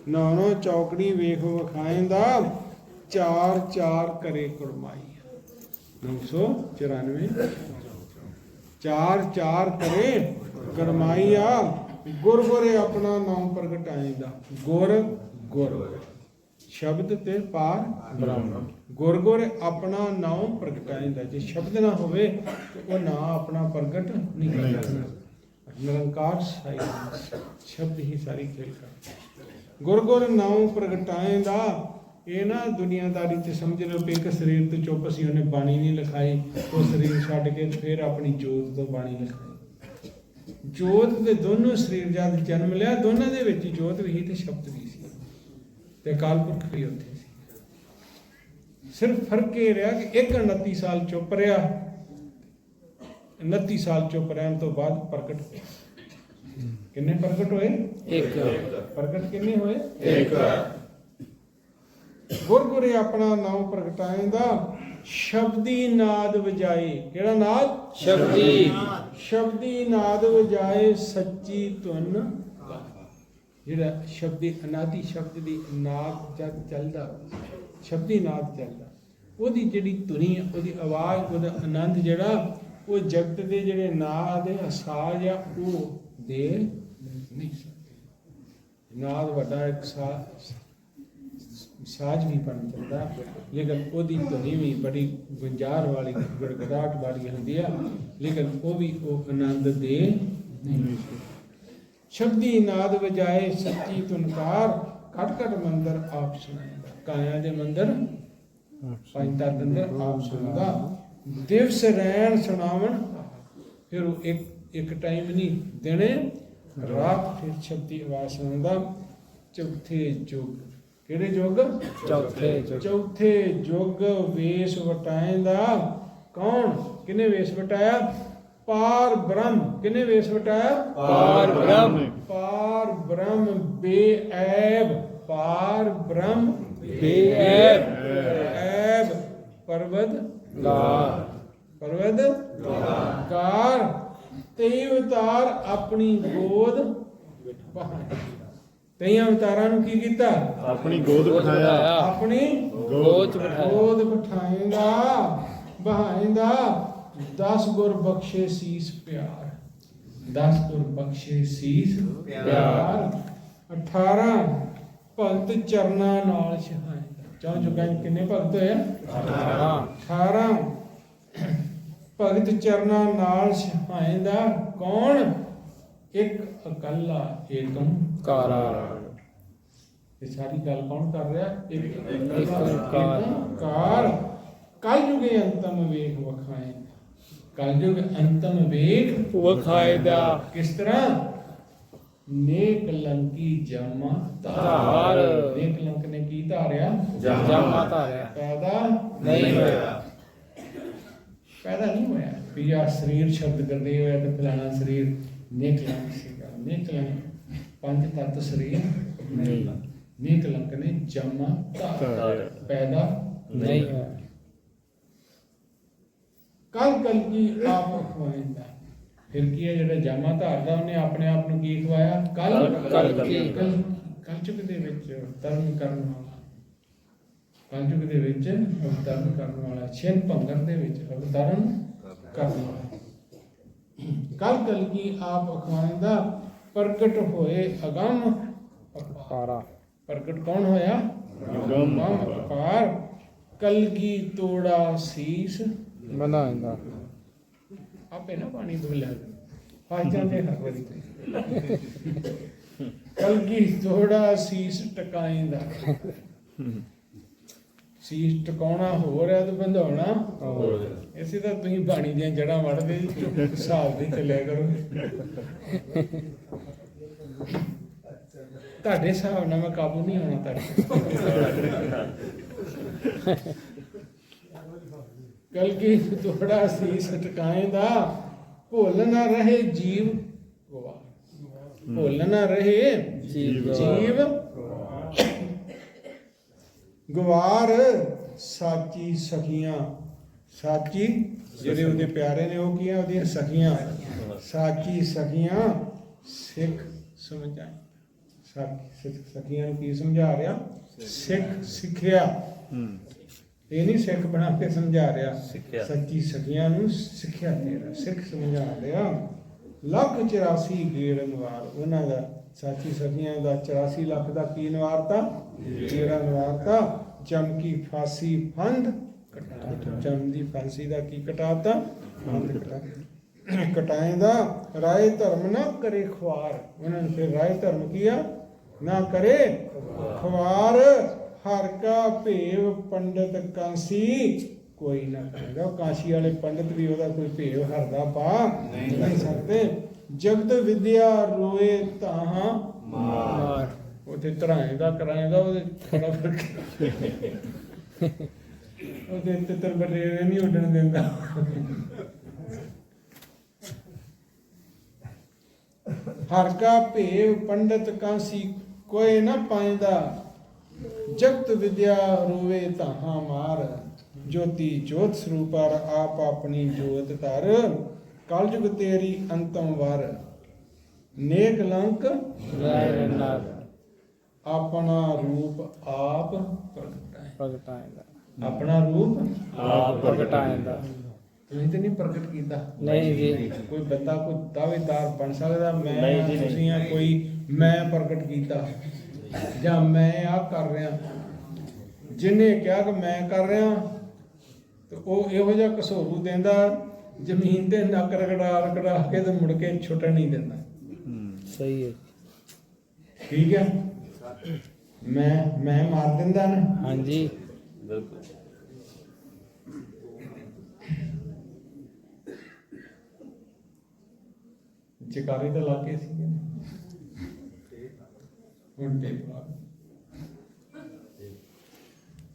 ਨੌ ਨੌ ਚੌਕੜੀ ਵੇਖ ਵਿਖਾਏਂਦਾ ਚਾਰ ਚਾਰ ਕਰੇ ਕੁਰਮਾਈ 994 ਚਾਰ ਚਾਰ ਕਰੇ ਕਰਮਾਈ ਆ। ਗੁਰ ਗੁਰੇ ਆਪਣਾ ਨਾਮ ਪ੍ਰਗਟਾਏਂਦਾ ਗੁਰ ਗੁਰ। ਸ਼ਬਦ ਤੇ ਪਾਰ ਬ੍ਰਹਮ ਗੁਰ ਗੁਰ ਆਪਣਾ ਨਾਮ ਪ੍ਰਗਟਾਏਂਦਾ ਜੇ ਸ਼ਬਦ ਨਾ ਹੋਵੇ ਤੇ ਉਹ ਨਾਂ ਆਪਣਾ ਪ੍ਰਗਟ ਨਹੀਂ ਕਰਦਾ। ਨਿਰੰਕਾਰ ਸਾਈ। ਸ਼ਬਦ ਹੀ ਸਾਰੀ ਖੇਲ ਕਰ ਗੁਰ ਗੁਰ ਨਾਮ ਪ੍ਰਗਟਾਏਂਦਾ ਇਹ ਨਾ ਦੁਨੀਆਦਾਰੀ ਤੇ ਸਮਝ ਲਓ ਕਿ ਇੱਕ ਸਰੀਰ ਤੋਂ ਚੁੱਪ ਸੀ, ਉਹਨੇ ਬਾਣੀ ਨਹੀਂ ਲਿਖਾਈ। ਉਹ ਸਰੀਰ ਛੱਡ ਕੇ ਫਿਰ ਆਪਣੀ ਜੋਤ ਤੋਂ ਬਾਣੀ ਲਿਖਾਈ। ਜੋਤ ਦੇ ਦੋਨੋਂ ਸਰੀਰ ਜਦ ਜਨਮ ਲਿਆ, ਦੋਨਾਂ ਦੇ ਵਿੱਚ ਜੋਤ ਵੀ ਸੀ ਤੇ ਸ਼ਬਦ ਵੀ ਸੀ। ਤੇ ਅਕਾਲ ਪੁਰਖ ਵੀ ਉੱਥੇ ਸੀ। ਸਿਰਫ ਫ਼ਰਕ ਇਹ ਰਿਹਾ ਕਿ ਇੱਕ 29 ਸਾਲ ਚੁੱਪ ਰਿਹਾ 29 ਸਾਲ ਚੁੱਪ ਰਹਿਣ ਤੋਂ ਬਾਅਦ ਪ੍ਰਗਟ ਹੋਇਆ। ਕਿੰਨੇ ਪ੍ਰਗਟ ਹੋਏ? ਇੱਕ। ਪ੍ਰਗਟ ਕਿੰਨੇ ਹੋਏ? ਇੱਕ। ਗੁਰ ਗੁਰੇ ਆਪਣਾ ਨਾਮ ਪ੍ਰਗਟਾਏਂਦਾ ਸ਼ਬਦੀ ਨਾਦ ਵਜਾਏ। ਕਿਹੜਾ ਨਾਦ? ਸ਼ਬਦੀ। ਸ਼ਬਦੀ ਨਾਦ ਵਜਾਏ ਸੱਚੀ ਧੁਨ। ਜਿਹੜਾ ਸ਼ਬਦੀ ਅਨਾਦੀ ਸ਼ਬਦ ਦੀ ਨਾਦ ਜਦ ਚੱਲਦਾ ਸ਼ਬਦੀ ਨਾਦ ਚੱਲਦਾ। ਉਹਦੀ ਜਿਹੜੀ ਧੁਨੀ ਉਹਦੀ ਆਵਾਜ਼ ਉਹਦਾ ਆਨੰਦ ਜਿਹੜਾ ਉਹ ਜਗਤ ਦੇ ਜਿਹੜੇ ਨਾਦ ਹੈ ਸਾਜ ਆ ਉਹ ਦੇ ਨਹੀਂ ਸਕਦੇ। ਨਾਦ ਵੱਡਾ ਇੱਕ ਸਾ ਸਾਜ ਵੀ ਬਣ ਜਾਂਦਾ। ਲੇਕਿਨ ਉਹਦੀ ਧੁਨੀ ਵੀ ਬੜੀ ਗੁੰਜਾਰ ਵਾਲੀ ਗੜਗੜਾਟ ਵਾਲੀ ਹੁੰਦੀ ਆ। ਲੇਕਿਨ ਉਹ ਵੀ ਉਹ ਆਨੰਦ ਦੇ ਨਹੀਂ ਸ਼ਬਦੀ ਨਾਦ ਵਜਾਏ ਸੱਚੀ ਤੁਨਕਾਰ ਘਟ ਘਟ ਮੰਦਰ ਆਪ ਸੁਣਾਉਂਦਾ ਕਾਇਆ ਦੇ ਮੰਦਰ? ਪੰਜ ਤਤ ਅੰਦਰ ਆਪ ਸੁਣਦਾ। ਦਿਵਸ ਰਹਿਣ ਸੁਣਾਵਣ ਫਿਰ ਉਹ ਇੱਕ ਇੱਕ ਟਾਈਮ ਨਹੀਂ ਦਿਨੇ ਰਾਤ ਫਿਰ ਸ਼ਬਦੀ ਆਵਾਜ਼ ਸੁਣਦਾ ਚੌਥੇ ਯੁੱਗ ਕਿਹੜੇ ਯੁੱਗ ਚੌਥੇ। ਚੌਥੇ ਯੁੱਗ ਵੇਸ਼ ਵਟਾਏਂਦਾ ਕੌਣ? ਕਿਨੇ ਵੇਸ਼ ਵਟਾਇਆ? ਪਾਰ ਬ੍ਰਹਮ। ਕਿਨੇ ਵੇਸ਼ ਵਟਾਇਆ? ਪਾਰ ਬ੍ਰਹਮ। ਪਾਰ ਬ੍ਰਹਮ ਬੇਐਬ। ਪਾਰ ਬ੍ਰਹਮ ਬੇਐਬ। ਐਬ ਪਰਵਦ? ਗਾ ਪਰਵਦ? ਕਾਰ ਤੇਈ ਅਵਤਾਰ ਆਪਣੀ ਗੋਦ ਬਿਠਾਏ ਤੇਈ ਅਵਤਾਰਾਂ ਨੂੰ ਕੀ ਕੀਤਾ? ਆਪਣੀ ਗੋਦ ਬਿਠਾਇਆ। ਆਪਣੀ ਗੋਚ ਬਿਠਾਇਆ। ਗੋਦ ਬਿਠਾਏਂਦਾ ਬਹਾਏਂਦਾ। 10 ਗੁਰ ਬਖਸ਼ੇ ਸੀਸ ਪਿਆਰ। 10 ਗੁਰ ਬਖਸ਼ੇ ਸੀਸ ਪਿਆਰ। 18 ਭਗਤ ਚਰਨਾ ਨਾਲ ਛਹਾਏਂਦਾ। ਚੌਂ ਜੁਗਾਂ ਕਿੰਨੇ ਭਗਤ ਹੋਏ ਆ? 18 ਭਗਤ ਚਰਨਾ ਨਾਲ ਛਹਾਏਂਦਾ ਕੌਣ? ਇੱਕ ਇਕੱਲਾ ਏਕਮ ਕਾਰਾ ਇਹ ਸਾਰੀ ਗੱਲ ਕੌਣ ਕਰ ਰਿਹਾ? ਇੱਕ। ਕਾਰ। ਕਲ ਯੁਗੇ ਅੰਤਮ ਵੇਖ ਵਖਾਏ। ਕਲ ਯੁਗ ਅੰਤਮ ਵੇਖ ਵਖਾਇਦਾ ਕਿਸ ਤਰ੍ਹਾਂ? ਨੇਕ ਲੰਕੀ ਜਮਾ ਧਾਰ। ਨੇਕ ਲੰਕ ਨੇ ਕੀ ਧਾਰਿਆ? ਜਮਾ ਧਾਰਿਆ। ਪੈਦਾ ਨਹੀਂ ਹੋਇਆ। ਪੈਦਾ ਨਹੀਂ ਹੋਇਆ। ਵੀ ਆ ਸਰੀਰ ਸ਼ਬਦ ਕਰਦੇ ਹੋਇਆ ਤੇ ਫਲਾਣਾ ਸਰੀਰ ਨੇਕ ਲੰਕ ਸੀਗਾ। ਨੇਕ ਲੰਕ ਪੰਜ ਤੱਤ ਸਰੀਰ ਨਹੀਂ ਨੇਕ ਲੰਕ ਨੇ ਜਮਾ ਧਾਰਿਆ। ਪੈਦਾ ਨਹੀਂ। ਕਲ ਕਲ ਕੀ ਆਪ ਖਵਾਇੰਦਾ ਫਿਰ ਕੀ ਹੈ ਜਿਹੜਾ ਜਾਮਾ ਧਾਰਦਾ ਉਹਨੇ ਆਪਣੇ ਆਪ ਨੂੰ ਕੀ ਖਵਾਇਆ? ਕਲ। ਕਲਕੀ। ਕਲ। ਕਲਯੁਗ ਦੇ ਵਿੱਚ ਧਰਮ ਕਰਨ ਕਲਯੁਗ ਦੇ ਵਿੱਚ ਅਵਤਰਨ ਕਰਨ ਵਾਲਾ ਛਿਨ ਭੰਗਰ ਦੇ ਵਿੱਚ ਅਵਤਰਨ ਕਰਨ ਵਾਲਾ ਕਲ ਕਲ ਕੀ ਆਪ ਖਵਾਇੰਦਾ ਪ੍ਰਗਟ ਹੋਏ ਅਗੰਮ ਅਪਾਰ। ਕਾਰਾ ਪ੍ਰਗਟ ਕੌਣ ਹੋਇਆ? ਅਗੰਮ ਅਪਾਰ। ਕਲਗੀ ਤੋੜਾ ਸੀਸ। ਬਣਾਉਂਦਾ ਆਪੇ ਨਾ ਪਾਣੀ ਬੋਲਿਆ ਫਸ ਜਾਂਦੇ ਹਰ ਵਾਰੀ। ਕਲਗੀ ਥੋੜਾ ਸੀਸ ਟਕਾਏਂਦਾ। ਸੀਸ ਟਿਕਾਉਣਾ ਹੋ ਰਿਹਾ ਤੇ ਬੰਧਾਉਣਾ। ਇਸੇ ਤਾਂ ਤੁਸੀਂ ਬਾਣੀ ਦੀਆਂ ਜੜਾਂ ਵੜਦੇ ਹਿਸਾਬ ਦੇ ਚੱਲਿਆ ਕਰੋ ਤੁਹਾਡੇ ਹਿਸਾਬ ਨਾਲ ਮੈਂ ਕਾਬੂ ਨਹੀਂ ਹੋਣਾ ਤੁਹਾਡੇ ਕਲ। ਕੀ ਥੋੜਾ ਸੀਸ ਟਕਾਏ ਦਾ? ਭੁੱਲ ਨਾ ਰਹੇ ਜੀਵ। ਗਵਾ ਭੁੱਲ ਨਾ ਰਹੇ ਜੀਵ। ਜੀਵ। ਗਵਾਰ ਸਾਚੀ ਸਖੀਆਂ। ਸਾਚੀ ਜਿਹੜੇ ਉਹਦੇ ਪਿਆਰੇ ਨੇ ਉਹ ਕੀ ਆ? ਉਹਦੀਆਂ ਸਖੀਆਂ। ਸਾਚੀ ਸਖੀਆਂ ਸਿੱਖ ਸਮਝਾਈ। ਸਾਚੀ ਸਖੀਆਂ ਨੂੰ ਕੀ ਸਮਝਾ ਰਿਹਾ? ਸਿੱਖ ਸਿੱਖਿਆ। ਹੂੰ ਇਹ ਨਹੀਂ ਸਿੱਖ ਬਣਾ ਕੇ ਸਮਝਾ ਰਿਹਾ। ਸੱਚੀ ਸਖੀਆਂ ਨੂੰ ਸਿੱਖਿਆ ਦੇ ਰਿਹਾ। ਸਿੱਖ ਸਮਝਾ ਰਿਹਾ। ਲੱਖ 84 ਗੇੜ ਨਵਾਰ। ਉਹਨਾਂ ਦਾ ਸਾਚੀ ਸਖੀਆਂ ਦਾ 84 ਲੱਖ ਦਾ ਕੀ ਨਵਾਰਤਾ ਜਿਹੜਾ ਨਵਾਰਤਾ ਚਮਕੀ ਫਾਸੀ ਫੰਦ ਚਮ ਦੀ ਫਾਂਸੀ ਦਾ ਕੀ ਕਟਾਤਾ? ਫੰਦ ਕਟਾ ਕਟਾਏ ਦਾ ਰਾਏ ਧਰਮ ਨਾ ਕਰੇ ਖਵਾਰ ਉਹਨਾਂ ਨੇ ਫਿਰ ਰਾਏ ਧਰਮ ਕੀਆ ਨਾ ਕਰੇ ਖਵਾਰ ਹਰ ਕਾ ਭੇਵ ਪੰਡਤ ਕਾਂਸੀ ਕੋਈ ਨਾ ਕਰੇਗਾ। ਕਾਸ਼ੀ ਵਾਲੇ ਪੰਡਤ ਵੀ ਉਹਦਾ ਕੋਈ ਭੇਵ ਹਰਦਾ ਪਾ ਨਹੀਂ ਸਕਦੇ। ਜਗਤ ਵਿਦਿਆ ਰੋਏ ਤਾਹਾਂ ਮਾਰ। ਉਹਦੇ ਧਰਾਏ ਦਾ ਕਰਾਏ ਦਾ ਉਹਦੇ ਥੋੜਾ ਫ਼ਰਕ। ਉਹਦੇ ਤਿੱਤਰ ਬਟੇਰੇ ਨਹੀਂ ਉੱਡਣ ਦਿੰਦਾ। ਹਰ ਕਾ ਭੇਵ ਪੰਡਤ ਕਾਂਸੀ ਕੋਈ ਨਾ ਪਾਇੰਦਾ। ਜਗਤ ਵਿਦਿਆ ਰੋਵੇ ਤਾਹਾਂ ਮਾਰ। ਜੋਤੀ ਜੋਤ ਸਰੂਪਰ ਆਪ ਆਪਣੀ ਜੋਤ ਧਰ। ਕਲਯੁਗ ਤੇਰੀ ਅੰਤਮ ਵਰ। ਨੇਕ ਲੰਕ। ਰਾਇ ਨਾਰ ਆਪਣਾ ਰੂਪ ਆਪ ਪ੍ਰਗਟਾਇਂਦਾ ਆਪਣਾ ਰੂਪ ਆਪ ਪ੍ਰਗਟਾਇਂਦਾ ਤੁਸੀਂ ਤੇ ਨਹੀਂ ਪ੍ਰਗਟ ਕੀਤਾ? ਨਹੀਂ ਜੀ। ਕੋਈ ਬੰਦਾ ਕੋਈ ਦਾਅਵੇਦਾਰ ਬਣ ਸਕਦਾ ਮੈਂ ਨਹੀਂ ਜੀ, ਨਹੀਂ। ਤੁਸੀਂ ਆ ਕੋਈ ਮੈਂ ਪ੍ਰਗਟ ਕੀਤਾ। ਜਾਂ ਮੈਂ ਆ ਕਰ ਰਿਹਾ। ਜਿਹਨੇ ਕਿਹਾ ਕਿ ਮੈਂ ਕਰ ਰਿਹਾ ਤੇ ਉਹ ਇਹੋ ਜਿਹਾ ਕਸੋਰੂ ਦਿੰਦਾ ਜ਼ਮੀਨ ਤੇ ਨੱਕ ਰਗੜਾ ਰਗੜਾ ਕੇ ਤੇ ਮੁੜ ਕੇ ਛੁੱਟਣ ਨਹੀਂ ਦਿੰਦਾ। ਸਹੀ ਹੈ ਠੀਕ ਹੈ? ਮੈਂ ਮੈਂ ਮਾਰ ਦਿੰਦਾ ਨਾ। ਹਾਂਜੀ। ਬਿਲਕੁਲ ਚਿਕਾਰੀ ਤਾਂ ਲਾ ਕੇ ਸੀ ਹੁਣ ਤੇ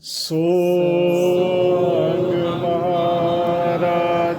ਸੋਗ ਮਹਾਰਾਜ